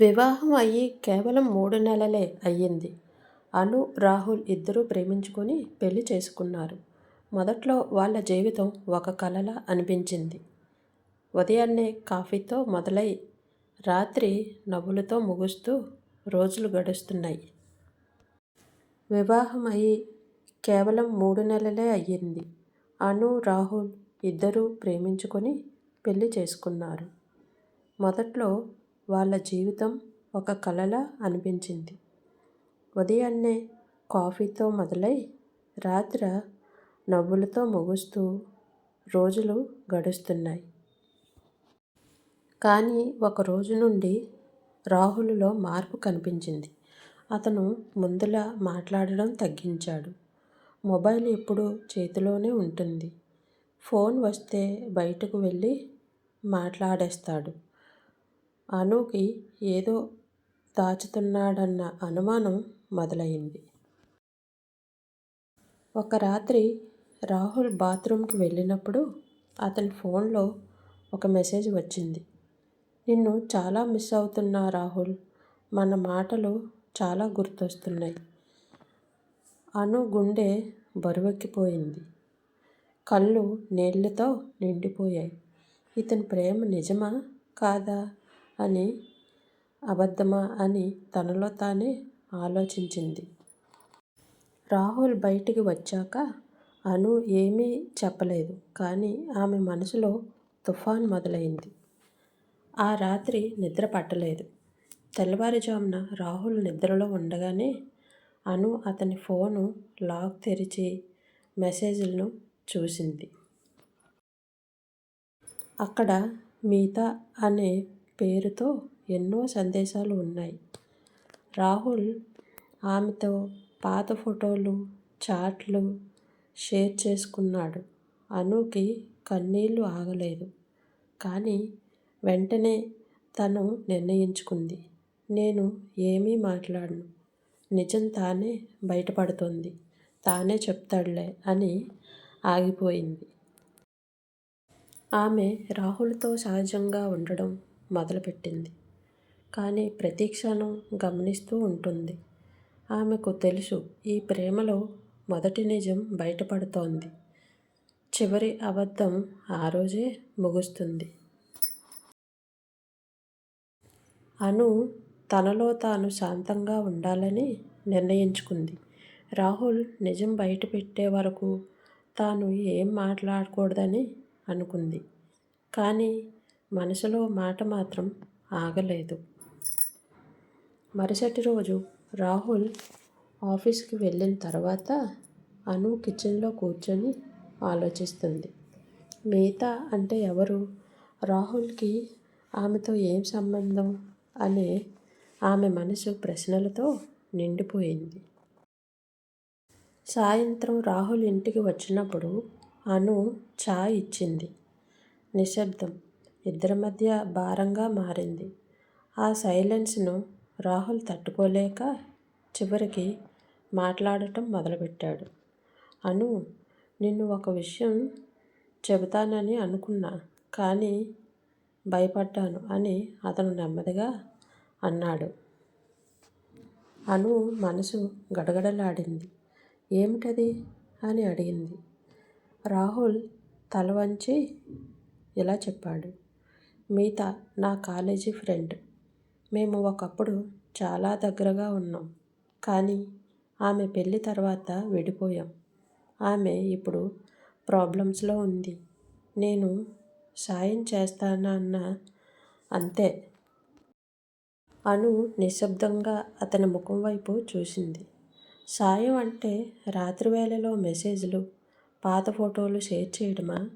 వివాహం అయ్యి కేవలం మూడు నెలలే అయ్యింది. అను, రాహుల్ ఇద్దరూ ప్రేమించుకొని పెళ్ళి చేసుకున్నారు. మొదట్లో వాళ్ళ జీవితం ఒక కలలా అనిపించింది. ఉదయాన్నే కాఫీతో మొదలై రాత్రి నవ్వులతో ముగుస్తూ రోజులు గడుస్తున్నాయి. వివాహం అయ్యి కేవలం మూడు నెలలే అయ్యింది. అను, రాహుల్ ఇద్దరూ ప్రేమించుకొని పెళ్ళి చేసుకున్నారు. మొదట్లో వాళ్ళ జీవితం ఒక కలలా అనిపించింది. ఉదయాన్నే కాఫీతో మొదలై రాత్ర నవ్వులతో ముగుస్తూ రోజులు గడుస్తున్నాయి. కానీ ఒక రోజు నుండి రాహుల్లో మార్పు కనిపించింది. అతను ముందులా మాట్లాడడం తగ్గించాడు. మొబైల్ ఎప్పుడూ చేతిలోనే ఉంటుంది. ఫోన్ వస్తే బయటకు వెళ్ళి మాట్లాడేస్తాడు. అనుకి ఏదో దాచుతున్నాడన్న అనుమానం మొదలైంది. ఒక రాత్రి రాహుల్ బాత్రూమ్కి వెళ్ళినప్పుడు అతని ఫోన్లో ఒక మెసేజ్ వచ్చింది. నిన్ను చాలా మిస్ అవుతున్నా రాహుల్! మన మాటలు చాలా గుర్తొస్తున్నాయి. అను గుండె బరువెక్కిపోయింది. కళ్ళు నీళ్ళతో నిండిపోయాయి. ఇతని ప్రేమ నిజమా? కాదా? అని అబద్ధమా అని తనలో తానే ఆలోచించింది. రాహుల్ బయటికి వచ్చాక అను ఏమీ చెప్పలేదు. కానీ ఆమె మనసులో తుఫాన్ మొదలైంది. ఆ రాత్రి నిద్ర పట్టలేదు. తెల్లవారుజామున రాహుల్ నిద్రలో ఉండగానే అను అతని ఫోను లాక్ తెరిచి మెసేజ్లను చూసింది. అక్కడ మీతా అనే పేరుతో ఎన్నో సందేశాలు ఉన్నాయి. రాహుల్ ఆమెతో పాత ఫోటోలు చాట్లు షేర్ చేసుకున్నాడు. అనుకి కన్నీళ్ళు ఆగలేదు. కానీ వెంటనే తను నిర్ణయించుకుంది. నేను ఏమీ మాట్లాడను. నిజం తానే బయటపడుతుంది. తానే చెప్తాడులే అని ఆగిపోయింది. ఆమె రాహుల్తో సహజంగా ఉండడం మొదలుపెట్టింది. కానీ ప్రతీక్షను గమనిస్తూ ఉంటుంది. ఆమెకు తెలుసు ఈ ప్రేమలో మొదటి నిజం బయటపడుతోంది. చివరి అబద్ధం ఆ రోజే ముగుస్తుంది. అను తనలో తాను శాంతంగా ఉండాలని నిర్ణయించుకుంది. రాహుల్ నిజం బయటపెట్టే వరకు తాను ఏం మాట్లాడకూడదని అనుకుంది. కానీ మనసులో మాట మాత్రం ఆగలేదు. మరుసటి రోజు రాహుల్ ఆఫీస్కి వెళ్ళిన తర్వాత అను కిచెన్లో కూర్చొని ఆలోచిస్తుంది మిగతా అంటే ఎవరు? రాహుల్కి ఆమెతో ఏం సంబంధం? అనే ఆమె మనసు ప్రశ్నలతో నిండిపోయింది. సాయంత్రం రాహుల్ ఇంటికి వచ్చినప్పుడు అను ఛాయ్ ఇచ్చింది. నిశ్శబ్దం ఇద్దరి మధ్య భారంగా మారింది. ఆ సైలెన్స్ను రాహుల్ తట్టుకోలేక చివరికి మాట్లాడటం మొదలుపెట్టాడు. అను నిన్ను ఒక విషయం చెబుతానని అనుకున్నా. కానీ భయపడ్డాను అని అతను నెమ్మదిగా అన్నాడు. అను మనసు గడగడలాడింది. ఏమిటది? అని అడిగింది. రాహుల్ తల వంచి ఇలా చెప్పాడు. మిగతా నా కాలేజీ ఫ్రెండ్. మేము ఒకప్పుడు చాలా దగ్గరగా ఉన్నాం. కానీ ఆమె పెళ్ళి తర్వాత విడిపోయాం. ఆమె ఇప్పుడు ప్రాబ్లమ్స్లో ఉంది. నేను సాయం చేస్తానన్నా అంతే. అను నిశ్శబ్దంగా అతని ముఖం వైపు చూసింది. సాయం అంటే రాత్రివేళలో మెసేజ్లు, పాత ఫోటోలు షేర్ చేయడమా?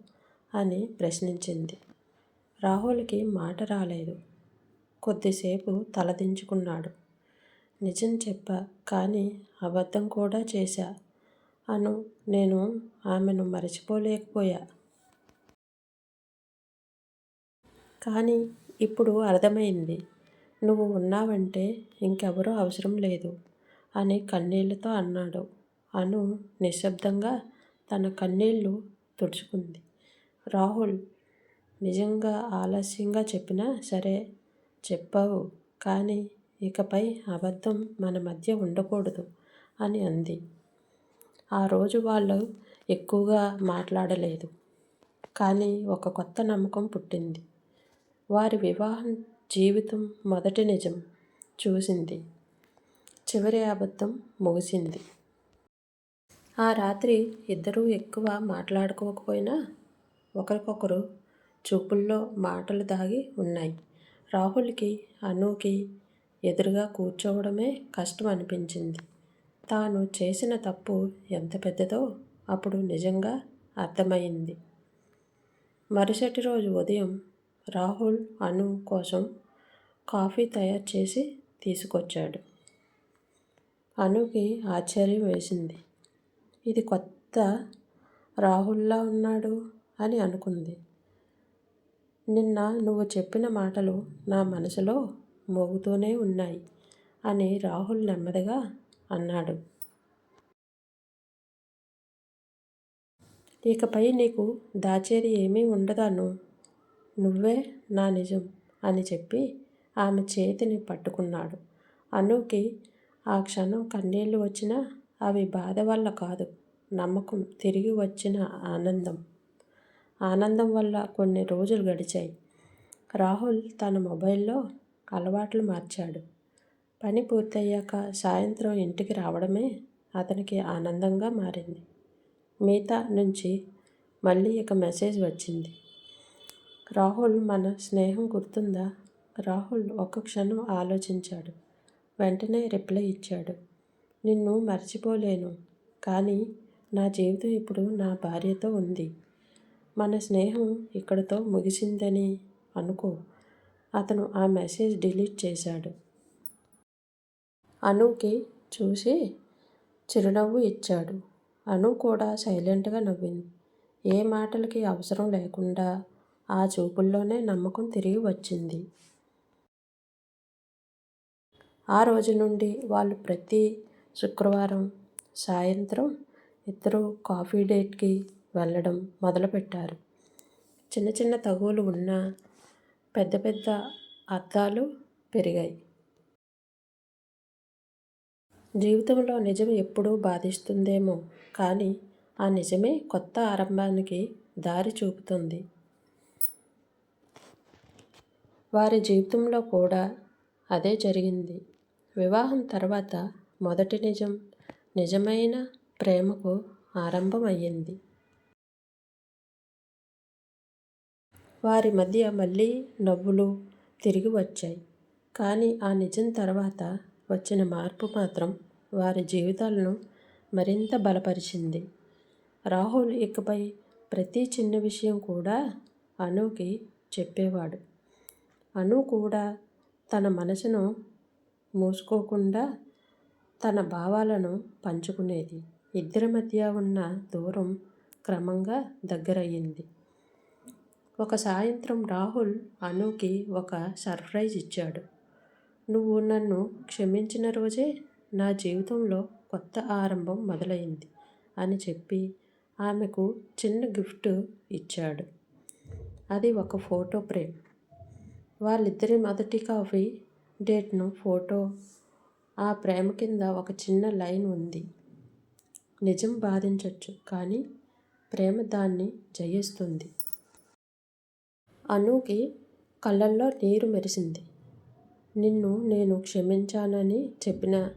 అని ప్రశ్నించింది. రాహుల్కి మాట రాలేదు. కొద్దిసేపు తలదించుకున్నాడు. నిజం చెప్పా కానీ అబద్ధం కూడా చేశా అను నేను ఆమెను మరచిపోలేకపోయా కానీ ఇప్పుడు అర్థమైంది. నువ్వు ఉన్నావంటే ఇంకెవరూ అవసరం లేదు అని కన్నీళ్ళతో అన్నాడు. అను నిశ్శబ్దంగా తన కన్నీళ్ళు తుడుచుకుంది. రాహుల్ నిజంగా ఆలస్యంగా చెప్పినా సరే చెప్పావు. కానీ ఇకపై అబద్ధం మన మధ్య ఉండకూడదు అని అంది. ఆ రోజు వాళ్ళు ఎక్కువగా మాట్లాడలేదు. కానీ ఒక కొత్త నమ్మకం పుట్టింది. వారి వివాహం జీవితం మొదటి నిజం చూసింది. చివరి అబద్ధం ముగిసింది. ఆ రాత్రి ఇద్దరూ ఎక్కువ మాట్లాడుకోకపోయినా ఒకరికొకరు చూపుల్లో మాటలు దాగి ఉన్నాయి. రాహుల్కి అనూకి ఎదురుగా కూర్చోవడమే కష్టం అనిపించింది. తాను చేసిన తప్పు ఎంత పెద్దదో అప్పుడు నిజంగా అర్థమైంది. మరుసటి రోజు ఉదయం రాహుల్ అను కోసం కాఫీ తయారు చేసి తీసుకొచ్చాడు. అనుకి ఆశ్చర్యం వేసింది. ఇది కొత్త రాహుల్లా ఉన్నాడు అని అనుకుంది. నిన్న నువ్వు చెప్పిన మాటలు నా మనసులో మోగుతూనే ఉన్నాయి అని రాహుల్ నెమ్మదిగా అన్నాడు. ఇకపై నీకు దాచేది ఏమీ ఉండదాను? నువ్వే నా నిజం అని చెప్పి ఆమె చేతిని పట్టుకున్నాడు. అనుకి ఆ క్షణం కన్నీళ్ళు వచ్చినా అవి బాధ వల్ల కాదు నమ్మకం తిరిగి వచ్చిన ఆనందం. ఆనందం వల్ల కొన్ని రోజులు గడిచాయి. రాహుల్ తన మొబైల్లో అలవాట్లు మార్చాడు. పని పూర్తయ్యాక సాయంత్రం ఇంటికి రావడమే అతనికి ఆనందంగా మారింది. మిగతా నుంచి మళ్ళీ ఇక మెసేజ్ వచ్చింది. రాహుల్ మన స్నేహం గుర్తుందా? రాహుల్ ఒక క్షణం ఆలోచించాడు. వెంటనే రిప్లై ఇచ్చాడు. నిన్ను మర్చిపోలేను కానీ నా జీవితం ఇప్పుడు నా భార్యతో ఉంది. మన స్నేహం ఇక్కడతో ముగిసిందని అనుకో. అతను ఆ మెసేజ్ డిలీట్ చేశాడు. అనుకి చూసి చిరునవ్వు ఇచ్చాడు. అను కూడా సైలెంట్గా నవ్వింది. ఏ మాటలకి అవసరం లేకుండా ఆ చూపుల్లోనే నమ్మకం తిరిగి వచ్చింది. ఆ రోజు నుండి వాళ్ళు ప్రతి శుక్రవారం సాయంత్రం ఇద్దరు కాఫీ డేట్కి వెళ్ళడం మొదలుపెట్టారు. చిన్న చిన్న తగువులు ఉన్నా పెద్ద పెద్ద అర్థాలు పెరిగాయి. జీవితంలో నిజం ఎప్పుడూ బాధిస్తుందేమో కానీ ఆ నిజమే కొత్త ఆరంభానికి దారి చూపుతుంది. వారి జీవితంలో కూడా అదే జరిగింది. వివాహం తర్వాత మొదటి నిజం నిజమైన ప్రేమకు ఆరంభం వారి మధ్య మళ్ళీ నవ్వులు తిరిగి వచ్చాయి. కానీ ఆ నిజం తర్వాత వచ్చిన మార్పు మాత్రం వారి జీవితాలను మరింత బలపరిచింది. రాహుల్ ఇకపై ప్రతి చిన్న విషయం కూడా అనుకి చెప్పేవాడు. అను కూడా తన మనసును మూసుకోకుండా తన భావాలను పంచుకునేది. ఇద్దరి మధ్య ఉన్న దూరం క్రమంగా దగ్గరయ్యింది. ఒక సాయంత్రం రాహుల్ అనుకి ఒక సర్ప్రైజ్ ఇచ్చాడు. నువ్వు నన్ను క్షమించిన రోజే నా జీవితంలో కొత్త ఆరంభం మొదలైంది అని చెప్పి ఆమెకు చిన్న గిఫ్ట్ ఇచ్చాడు. అది ఒక ఫోటో ఫ్రేమ్. వాళ్ళిద్దరి మొదటి కాఫీ డేట్ను ఫోటో. ఆ ప్రేమ కింద ఒక చిన్న లైన్ ఉంది. నిజం బాధించవచ్చు కానీ ప్రేమ దాన్ని జయిస్తుంది. అనూకి కళ్ళల్లో నీరు మెరిసింది. నిన్ను నేను క్షమించానని చెప్పిన.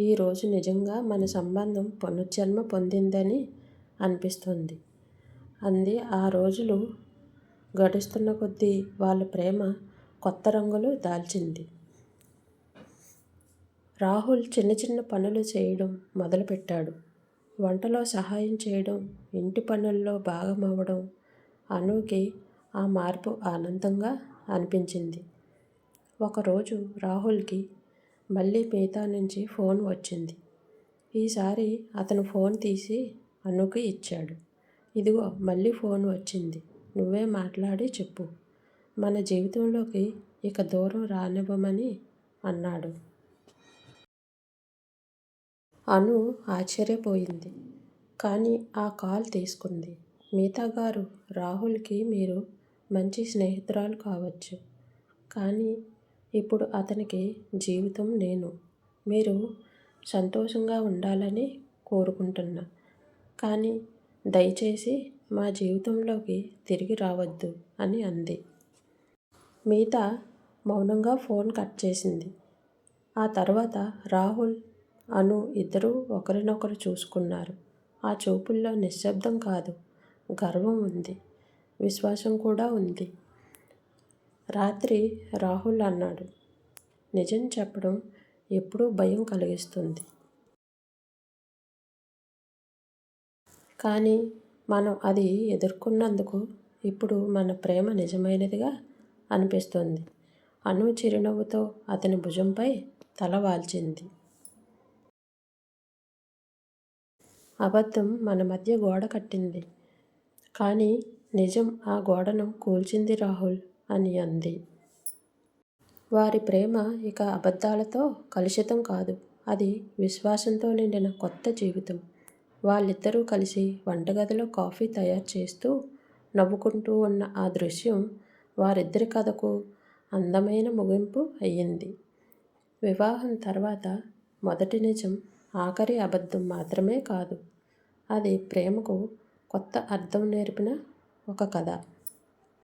ఈరోజు నిజంగా మన సంబంధం పునర్జన్మ పొందిందని అనిపిస్తుంది. అంది. ఆ రోజులు గడుస్తున్న కొద్దీ వాళ్ళ ప్రేమ కొత్త రంగులు దాల్చింది. రాహుల్ చిన్న చిన్న పనులు చేయడం మొదలుపెట్టాడు. వంటలో సహాయం చేయడం ఇంటి పనుల్లో భాగమవ్వడం అనూకి ఆ మార్పు ఆనందంగా అనిపించింది. ఒకరోజు రాహుల్కి మళ్ళీ మిగతా నుంచి ఫోన్ వచ్చింది. ఈసారి అతను ఫోన్ తీసి అనుకి ఇచ్చాడు. ఇదిగో మళ్ళీ ఫోన్ వచ్చింది. నువ్వే మాట్లాడి చెప్పు. మన జీవితంలోకి ఇక దూరం రానివ్వమని అన్నాడు. అను ఆశ్చర్యపోయింది. కానీ ఆ కాల్ తీసుకుంది. మిగతా గారు రాహుల్కి మీరు మంచి స్నేహితురాలు కావచ్చు. కానీ ఇప్పుడు అతనికి జీవితం నేను. మీరు సంతోషంగా ఉండాలని కోరుకుంటున్నా. కానీ దయచేసి మా జీవితంలోకి తిరిగి రావద్దు అని అంది. మిగతా మౌనంగా ఫోన్ కట్ చేసింది. ఆ తర్వాత రాహుల్ అను ఇద్దరూ ఒకరినొకరు చూసుకున్నారు. ఆ చూపుల్లో నిశ్శబ్దం కాదు గర్వం ఉంది. విశ్వాసం కూడా ఉంది. రాత్రి రాహుల్ అన్నాడు. నిజం చెప్పడం ఎప్పుడూ భయం కలిగిస్తుంది. కానీ మనం అది ఎదుర్కొన్నందుకు ఇప్పుడు మన ప్రేమ నిజమైనదిగా అనిపిస్తుంది. అను చిరునవ్వుతో అతని భుజంపై తల వాల్చింది. అబద్ధం మన మధ్య గోడ కట్టింది. కానీ నిజం ఆ గోడను కూల్చింది రాహుల్ అని అంది. వారి ప్రేమ ఇక అబద్ధాలతో కలుషితం కాదు. అది విశ్వాసంతో నిండిన కొత్త జీవితం. వాళ్ళిద్దరూ కలిసి వంటగదిలో కాఫీ తయారు చేస్తూ నవ్వుకుంటూ ఉన్న ఆ దృశ్యం వారిద్దరి కథకు అందమైన ముగింపు అయ్యింది. వివాహం తర్వాత మొదటి నిజం ఆఖరి అబద్ధం మాత్రమే కాదు. అది ప్రేమకు కొత్త అర్థం నేర్పిన ఒక కథ.